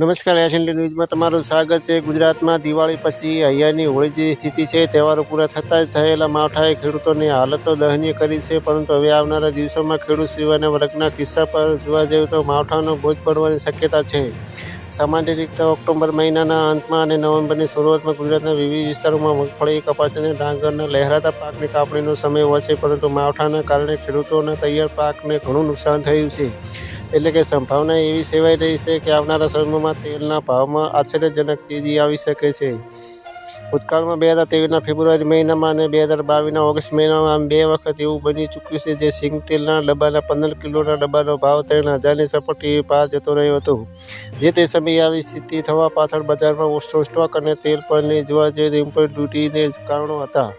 નમસ્કાર એશિયન ન્યૂઝમાં તમારું સ્વાગત છે. ગુજરાતમાં દિવાળી પછી અહીંયાની હોળી જેવી સ્થિતિ છે, તહેવારો પૂરા થતાં જ થયેલા માવઠાએ ખેડૂતોની હાલતો દહનીય કરી છે, પરંતુ હવે આવનારા દિવસોમાં ખેડૂત સિવાયના વર્ગના કિસ્સા પર જોવા જઈએ તો માવઠાનો ભોજ પડવાની શક્યતા છે. સામાન્ય રીતે ઓક્ટોબર મહિનાના અંતમાં અને નવેમ્બરની શરૂઆતમાં ગુજરાતના વિવિધ વિસ્તારોમાં મગફળી, કપાસ અને ડાંગરના લહેરાતા પાકની કાપણીનો સમય હોય છે, પરંતુ માવઠાના કારણે ખેડૂતોના તૈયાર પાકને ઘણું નુકસાન થયું છે. એટલે કે સંભાવના એવી સેવાઈ રહી છે કે આવનારા સમયમાં તેલના ભાવમાં આશ્ચર્યજનક તેજી આવી શકે છે. ભૂતકાળમાં બે હજાર ત્રેવીસના ફેબ્રુઆરી મહિનામાં અને બે હજાર બાવીસના ઓગસ્ટ મહિનામાં બે વખત એવું બની ચૂક્યું છે જે સિંગ તેલના ડબ્બાના પંદર કિલોના ડબ્બાનો ભાવ ત્રણ હજારની સપાટી પાર જતો રહ્યો હતો. જે તે સમયે આવી સ્થિતિ થવા પાછળ બજારમાં ઓછો સ્ટોક અને તેલ પરની જોવા જે ઇમ્પોર્ટ ડ્યુટીને કારણો હતા.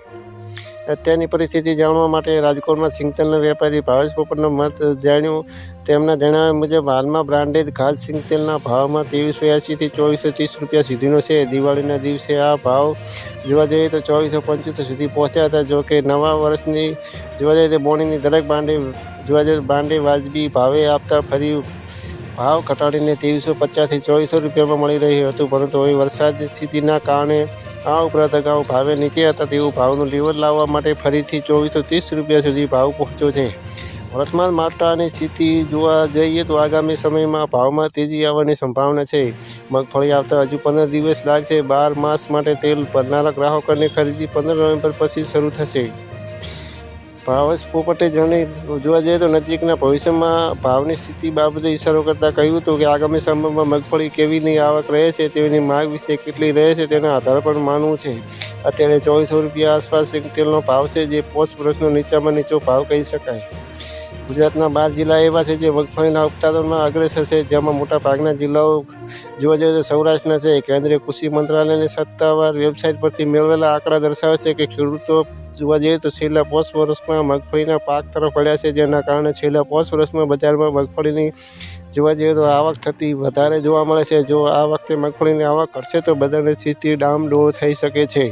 અત્યારની પરિસ્થિતિ જાણવા માટે રાજકોટમાં સિંગતેલના વેપારી ભાવેશ પોપટનો મત જાણ્યું. તેમના જણાવ્યા મુજબ, હાલમાં બ્રાન્ડેડ ઘાસ સિંગતેલના ભાવમાં ત્રેવીસો એંશીથી ચોવીસો ત્રીસ રૂપિયા સુધીનો છે. દિવાળીના દિવસે આ ભાવ જોવા જઈએ તો ચોવીસો પંચોતેર સુધી પહોંચ્યા હતા. જો કે નવા વર્ષની, જોવા જઈએ તો બોણીની દરેક બાંડે જોવા જઈએ બાંડે વાજબી ભાવે આપતા ફરી ભાવ ઘટાડીને ત્રેવીસો પચાસથી ચોવીસો રૂપિયામાં મળી રહ્યું હતું, પરંતુ હવે વરસાદની સ્થિતિના કારણે આ ઉપરાંત અગાઉ ભાવે નીચે હતા તેવું ભાવનું લેવલ લાવવા માટે ફરીથી ચોવીસો ત્રીસ રૂપિયા સુધી ભાવ પહોંચ્યો છે. વર્તમાન માટાની સ્થિતિ જોવા જઈએ તો આગામી સમયમાં ભાવમાં તેજી આવવાની સંભાવના છે. મગફળી આવતા હજુ પંદર દિવસ લાગશે. બાર માસ માટે તેલ ભરનારા ગ્રાહકોની ખરીદી પંદર નવેમ્બર પછી શરૂ થશે. ભાવેશ પોપટે જણી જોવા જઈએ તો નજીકના ભવિષ્યમાં ભાવની સ્થિતિ બાબતે ઇશારો કરતાં કહ્યું હતું કે આગામી સમયમાં મગફળી કેવીની આવક રહે છે તેની માગ વિશે કેટલી રહે છે તેના આધાર પર માનવું છે. અત્યારે ચોવીસો રૂપિયા આસપાસ એક તેલનો ભાવ છે, જે પોચ વર્ષનો નીચામાં નીચો ભાવ કહી શકાય. ગુજરાતના બાર જિલ્લા એવા છે જે મગફળીના ઉત્પાદનમાં અગ્રેસર છે, જેમાં મોટા ભાગના જિલ્લાઓ જોવા જઈએ તો સૌરાષ્ટ્રના છે, કેન્દ્રીય કૃષિ મંત્રાલયની સત્તાવાર વેબસાઇટ પરથી મેળવેલા આંકડા દર્શાવે છે કે ખેડૂતો જોવા જઈએ તો છેલ્લા પાંચ વર્ષમાં મગફળીના પાક તરફ વળ્યા છે, જેના કારણે છેલ્લા પાંચ વર્ષમાં બજારમાં મગફળીની જોવા જઈએ તો આવક થતી વધારે જોવા મળે છે. જો આ વખતે મગફળીની આવક ઘટશે તો બજારની સ્થિતિ ડામ ડોળ થઈ શકે છે.